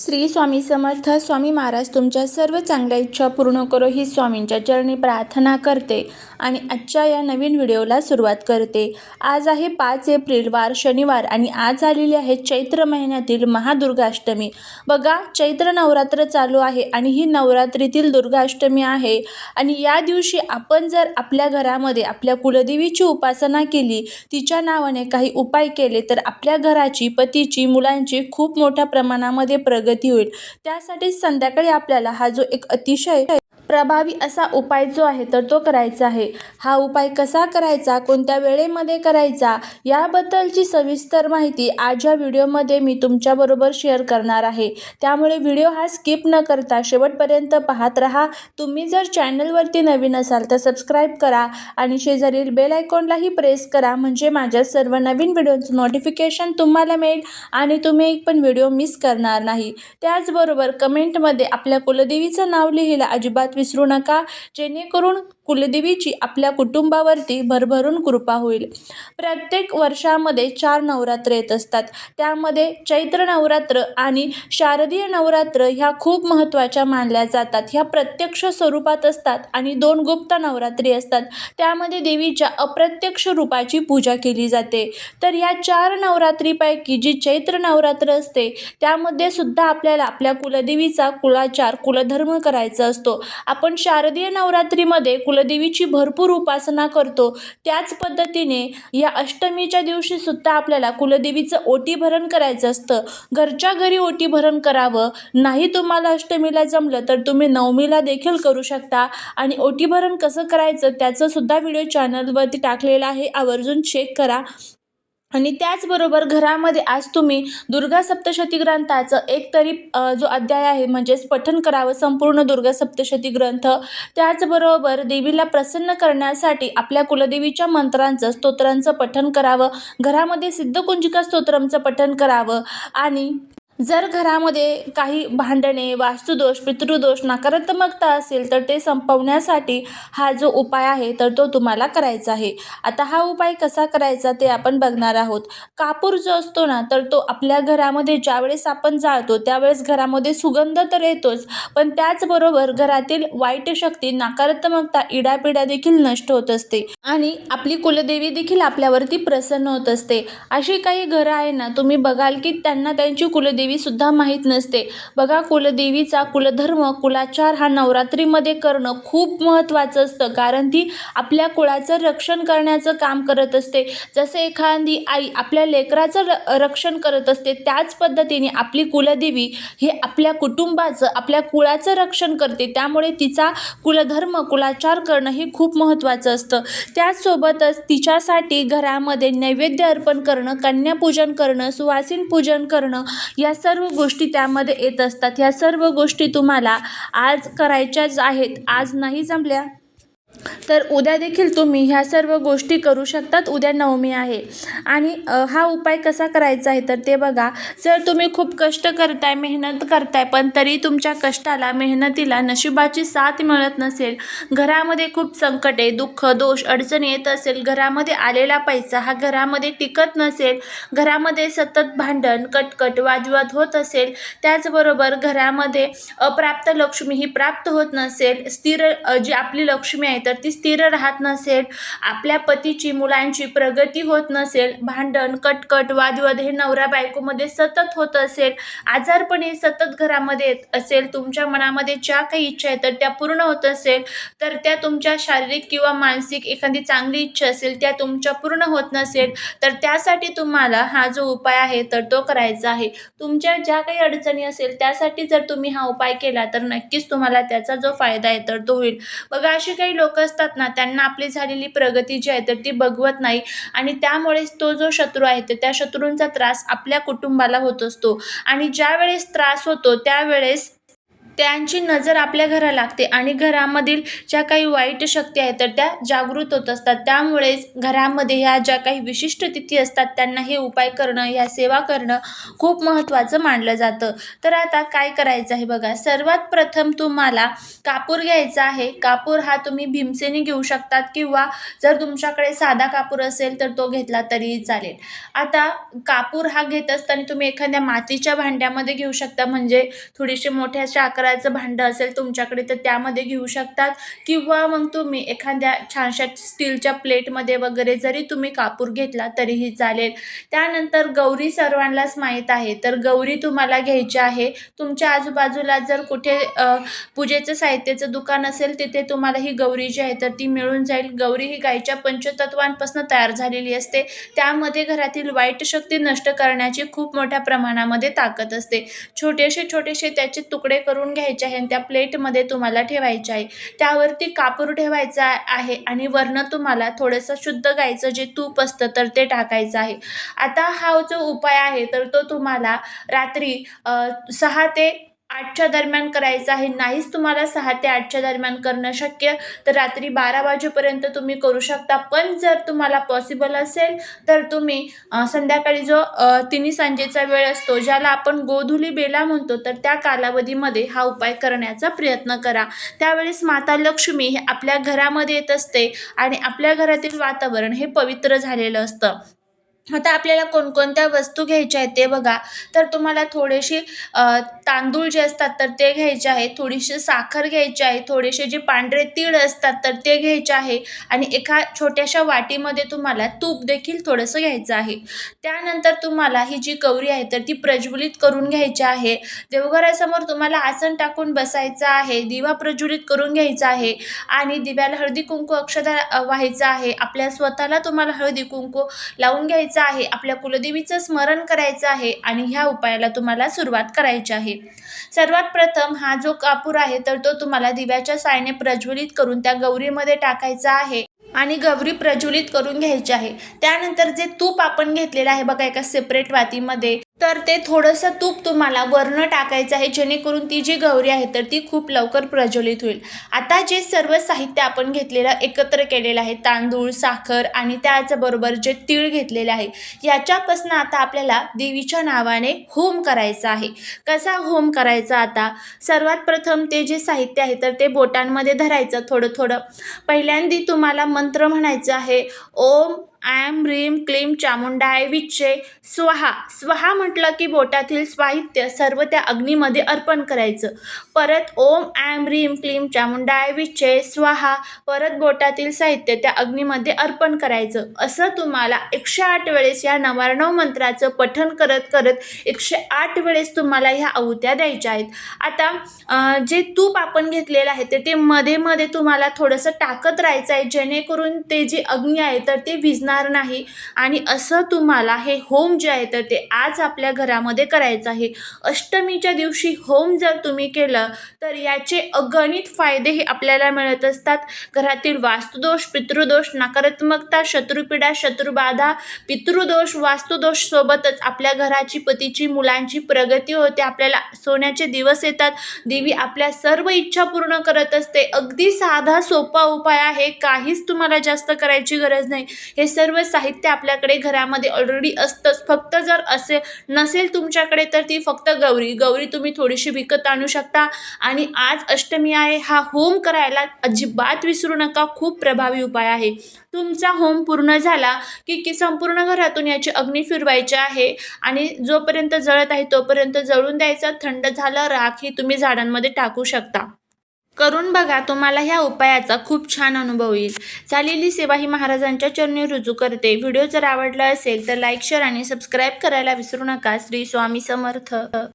श्री स्वामी समर्थ स्वामी महाराज तुमच्या सर्व चांगल्या इच्छा पूर्ण करो ही स्वामींच्या चरणी प्रार्थना करते आणि आजच्या या नवीन व्हिडिओला सुरुवात करते. आज आहे पाच एप्रिल वार शनिवार आणि आज आलेली आहे चैत्र महिन्यातील महादुर्गाष्टमी. बघा चैत्र नवरात्र चालू आहे आणि ही नवरात्रीतील दुर्गाष्टमी आहे. आणि या दिवशी आपण जर आपल्या घरामध्ये आपल्या कुलदेवीची उपासना केली तिच्या नावाने काही उपाय केले तर आपल्या घराची पतीची मुलांची खूप मोठ्या प्रमाणामध्ये प्रगती होईल. त्यासाठी संध्याकाळी आपल्याला हा जो एक अतिशय प्रभावी असा उपाय जो आहे तर तो करायचा आहे. हा उपाय कसा करायचा कोणत्या वेळेमध्ये करायचा याबद्दलची सविस्तर माहिती आज या व्हिडिओमध्ये मी तुमच्याबरोबर शेअर करणार आहे. त्यामुळे व्हिडिओ हा स्किप न करता शेवटपर्यंत पाहत राहा. तुम्ही जर चॅनलवरती नवीन असाल तर सबस्क्राईब करा आणि शेजारील बेल आयकॉनलाही प्रेस करा म्हणजे माझ्या सर्व नवीन व्हिडिओचं नोटिफिकेशन तुम्हाला मिळेल आणि तुम्ही एक पण व्हिडिओ मिस करणार नाही. त्याचबरोबर कमेंटमध्ये आपल्या कुलदेवीचं नाव लिहिलं अजिबात विसरू नका. जेणेकरून कुलदेवीची आपल्या कुटुंबावरती भरभरून कृपा होईल. प्रत्येक वर्षामध्ये चार नवरात्र येत असतात. त्यामध्ये चैत्र नवरात्र आणि शारदीय नवरात्र ह्या खूप महत्त्वाच्या मानल्या जातात. ह्या प्रत्यक्ष स्वरूपात असतात आणि दोन गुप्त नवरात्री असतात. त्यामध्ये देवीच्या अप्रत्यक्ष रूपाची पूजा केली जाते. तर ह्या चार नवरात्रीपैकी जी चैत्र नवरात्र असते त्यामध्ये सुद्धा आपल्याला आपल्या कुलदेवीचा कुलाचार कुलधर्म करायचा असतो. आपण शारदीय नवरात्रीमध्ये कुल कुलदेवीची भरपूर उपासना करतो. त्याच पद्धतीने या अष्टमीच्या दिवशी सुद्धा आपल्याला कुलदेवीचं ओटी भरण करायचं असतं. घरच्या घरी ओटी भरण करावं. नाही तुम्हाला अष्टमीला जमलं तर तुम्ही नवमीला देखील करू शकता. आणि ओटी भरण कसं करायचं त्याचं सुद्धा व्हिडिओ चॅनलवरती टाकलेला आहे. आवर्जून चेक करा. आणि त्याचबरोबर घरामध्ये आज तुम्ही दुर्गा सप्तशती ग्रंथाचं एक तरी जो अध्याय आहे म्हणजेच पठण करावं संपूर्ण दुर्गा सप्तशती ग्रंथ त्याचबरोबर देवीला प्रसन्न करण्यासाठी आपल्या कुलदेवीच्या मंत्रांचं स्तोत्रांचं पठण करावं घरामध्ये सिद्धकुंजिका स्तोत्रमचं पठण करावं आणि जर घरामध्ये काही भांडणे वास्तुदोष पितृदोष नकारात्मकता असेल तर ते संपवण्यासाठी हा जो उपाय आहे तर तो तुम्हाला करायचा आहे. आता हा उपाय कसा करायचा ते आपण बघणार आहोत. कापूर जो असतो ना तर तो आपल्या घरामध्ये ज्यावेळेस आपण जाळतो त्यावेळेस घरामध्ये सुगंध तर येतोच पण त्याचबरोबर घरातील वाईट शक्ती नकारात्मकता इडापिडा देखील नष्ट होत असते आणि आपली कुलदेवी देखील आपल्यावरती प्रसन्न होत असते. अशी काही घरं आहे ना तुम्ही बघाल की त्यांना त्यांची कुलदेवी सुद्धा माहीत नसते. बघा कुलदेवीचा कुलधर्म कुलाचार हा नवरात्रीमध्ये करणं खूप महत्त्वाचं असतं. कारण ती आपल्या कुळाचं रक्षण करण्याचं काम करत असते. जसं एखादी आई आपल्या लेकराचं र रक्षण करत असते त्याच पद्धतीने आपली कुलदेवी ही आपल्या कुटुंबाचं आपल्या कुळाचं रक्षण करते. त्यामुळे तिचा कुलधर्म कुलाचार करणं हे खूप महत्त्वाचं असतं. त्याचसोबतच तिच्यासाठी घरामध्ये नैवेद्य अर्पण करणं कन्यापूजन करणं सुवासीन पूजन करणं या सर्व गोष्टी त्यामध्ये येत असतात. ह्या सर्व गोष्टी तुम्हाला आज करायच्याच आहेत. आज नाही जमल्या? तर उद्या देखील तुम्ही ह्या सर्व गोष्टी करू शकतात. उद्या नवमी आहे. आणि हा उपाय कसा करायचा आहे तर ते बघा. जर तुम्ही खूप कष्ट करताय मेहनत करताय पण तरी तुमच्या कष्टाला मेहनतीला नशिबाची साथ मिळत नसेल. घरामध्ये खूप संकटे दुःख दोष अडचणी येत असेल. घरामध्ये आलेला पैसा हा घरामध्ये टिकत नसेल. घरामध्ये सतत भांडण कटकट वादविवाद होत असेल. त्याचबरोबर घरामध्ये अप्राप्त लक्ष्मी ही प्राप्त होत नसेल. स्थिर जी आपली लक्ष्मी आहे तर ती स्थिर राहत नसेल आपल्या पतीची मुलांची प्रगती होत नसेल भांडण कटकट वादविवाद हे नवरा बायकोमध्ये सतत होत असेल आजारपण हे सतत घरामध्ये येत असेल तुमच्या मनामध्ये ज्या काही इच्छा आहेत तर त्या पूर्ण होत असेल तर त्या तुमच्या शारीरिक किंवा मानसिक एखादी चांगली इच्छा असेल त्या तुमच्या पूर्ण होत नसेल तर त्यासाठी तुम्हाला हा जो उपाय आहे तर तो करायचा आहे. तुमच्या ज्या काही अडचणी असेल त्यासाठी जर तुम्ही हा उपाय केला तर नक्कीच तुम्हाला त्याचा जो फायदा आहे तर तो होईल. बघा अशी काही लोक लोक असतात ना त्यांना आपली झालेली प्रगती जी आहे तर ती बघवत नाही. आणि त्यामुळेच तो जो शत्रू आहे तर त्या शत्रूंचा त्रास आपल्या कुटुंबाला होत असतो. आणि ज्यावेळेस त्रास होतो त्यावेळेस त्यांची नजर आपल्या घरा लागते आणि घरामधील ज्या काही वाईट शक्ती आहेत तर त्या जागृत होत असतात. त्यामुळेच घरामध्ये ह्या ज्या काही विशिष्ट तिथी असतात त्यांना हे उपाय करणं ह्या सेवा करणं खूप महत्त्वाचं मानलं जातं. तर आता काय करायचं आहे बघा. सर्वात प्रथम तुम्हाला कापूर घ्यायचा आहे. कापूर हा तुम्ही भीमसेनी घेऊ शकतात किंवा जर तुमच्याकडे साधा कापूर असेल तर तो घेतला तरीही चालेल. आता कापूर हा घेत असताना तुम्ही एखाद्या मातीच्या भांड्यामध्ये घेऊ शकता. म्हणजे थोडीशी मोठ्याशा आकाराचं भांडं असेल तुमच्याकडे तर त्यामध्ये घेऊ शकतात. किंवा मग तुम्ही एखाद्या छानशा स्टीलच्या प्लेटमध्ये वगैरे जरी तुम्ही कापूर घेतला तरीही चालेल. त्यानंतर गौरी सर्वांनाच माहीत आहे तर गौरी तुम्हाला घ्यायची आहे. तुमच्या आजूबाजूला जर कुठे पूजेचं साहित्याचं दुकान असेल तिथे तुम्हाला ही गौरी जी आहे तर ती मिळून जाईल. गौरी ही गायच्या पंचतत्वांपासून तयार झालेली असते. त्यामध्ये घरातील वाईट शक्ती नष्ट करण्याची खूप मोठ्या प्रमाणामध्ये ताकद असते. छोटेसे छोटेसे त्याचे तुकडे करून घ्यायचे आहे आणि त्या प्लेटमध्ये तुम्हाला ठेवायचे आहे. त्यावरती कापूर ठेवायचा आहे आणि वरनं तुम्हाला थोडंसं शुद्ध गायचं जे तूप असतं तर ते टाकायचं आहे. आता हा जो उपाय आहे तर तो तुम्हाला रात्री सहा ते आठच्या दरम्यान करायचं आहे. नाहीच तुम्हाला सहा ते आठच्या दरम्यान करणं शक्य तर रात्री बारा वाजेपर्यंत तुम्ही करू शकता. पण जर तुम्हाला पॉसिबल असेल तर तुम्ही संध्याकाळी जो तिन्ही सांजेचा वेळ असतो ज्याला आपण गोधुली बेला म्हणतो तर त्या कालावधीमध्ये हा उपाय करण्याचा प्रयत्न करा. त्यावेळेस माता लक्ष्मी हे आपल्या घरामध्ये येत असते आणि आपल्या घरातील वातावरण हे पवित्र झालेलं असतं. आता आपल्याला कोणकोणत्या वस्तू घ्यायच्या आहेत ते बघा. तर तुम्हाला थोडेसे तांदूळ जे असतात तर ते घ्यायचे आहे. थोडीशी साखर घ्यायची आहे. थोडेसे जे पांढरे तीळ असतात तर ते घ्यायचे आहे. आणि एका छोट्याशा वाटीमध्ये तुम्हाला तूप देखील थोडंसं घ्यायचं आहे. त्यानंतर तुम्हाला ही जी कवरी आहे तर ती प्रज्वलित करून घ्यायची आहे. देवघरासमोर तुम्हाला आसन टाकून बसायचं आहे. दिवा प्रज्वलित करून घ्यायचा आहे. आणि दिव्याला हळदी कुंकू अक्षदा व्हायचं आहे. आपल्या स्वतःला तुम्हाला हळदी कुंकू लावून घ्यायचं आहे आपल्या कुलदेवीचं स्मरण करायचं आहे आणि ह्या उपायाला तुम्हाला सुरुवात करायची आहे. सर्वात प्रथम हा जो कापूर आहे तर तो तुम्हाला दिव्याच्या सायने प्रज्वलित करून त्या गौरीमध्ये टाकायचा आहे आणि गौरी प्रज्वलित करून घ्यायची आहे. त्यानंतर जे तूप आपण घेतलेलं आहे बघा एका सेपरेट वातीमध्ये तर ते थोडंसं तूप तुम्हाला वरनं टाकायचं आहे जेणेकरून ती जी गौरी आहे तर ती खूप लवकर प्रज्वलित होईल. आता जे सर्व साहित्य आपण घेतलेलं एकत्र केलेलं आहे तांदूळ साखर आणि त्याचबरोबर जे तीळ घेतलेले आहे याच्यापासून आता आपल्याला देवीच्या नावाने होम करायचा आहे. कसा होम करायचा आता? सर्वात प्रथम ते जे साहित्य आहे तर ते बोटांमध्ये धरायचं थोडं थोडं पहिल्यांदी तुम्हाला मंत्र म्हणायचं आहे ओम ॲम रीम क्लीम चामुंडाय विच्चे. स्वहा. स्वहा म्हटलं की बोटातील साहित्य सर्व त्या अग्नीमध्ये अर्पण करायचं. परत ओम ॲम रीम क्लीम चामुंडाय विच्चे. स्वाहा. परत बोटातील साहित्य त्या अग्नीमध्ये अर्पण करायचं. असं तुम्हाला एकशे आठ वेळेस या नवार्णव मंत्राचं पठण करत करत एकशे आठ वेळेस तुम्हाला ह्या आहुत्या द्यायच्या आहेत. आता जे तूप आपण घेतलेलं आहे तर ते मध्ये मध्ये तुम्हाला थोडंसं टाकत राहायचं आहे जेणेकरून ते जे अग्नी आहे तर ते विजणार नाही. आणि असं तुम्हाला हे होम जे आहे तर ते आज आपल्या घरामध्ये करायचं आहे. अष्टमीच्या दिवशी होम जर तुम्ही केलं तर याचे अगणित फायदेही आपल्याला मिळत असतात. घरातील वास्तुदोष पितृदोष नकारात्मकता शत्रुपीडा शत्रुबाधा पितृदोष वास्तुदोष सोबतच आपल्या घराची पतीची मुलांची प्रगती होते. आपल्याला सोन्याचे दिवस येतात. देवी आपल्या सर्व इच्छा पूर्ण करत असते. अगदी साधा सोपा उपाय आहे. काहीच तुम्हाला जास्त करायची गरज नाही. हे सर्व साहित्य आपल्याकडे घरामध्ये ऑलरेडी असतंच. फक्त जर असे नसेल तुमच्याकडे तर ती फक्त गौरी. गौरी तुम्ही थोडीशी विकत आणू शकता. आणि आज अष्टमी आहे हा होम करायला अजिबात विसरू नका. खूप प्रभावी उपाय आहे. तुमचा होम पूर्ण झाला की की संपूर्ण घरातून याची अग्नी फिरवायची आहे. आणि जोपर्यंत जळत आहे तोपर्यंत जळून द्यायचा. थंड झालं राख ही तुम्ही झाडांमध्ये टाकू शकता. करून बघा तुम्हाला ह्या उपायाचा खूप छान अनुभव येईल. झालेली सेवा ही महाराजांच्या चरणी रुजू करते. व्हिडिओ जर आवडला असेल तर लाईक शेअर आणि सबस्क्राईब करायला विसरू नका. श्री स्वामी समर्थ.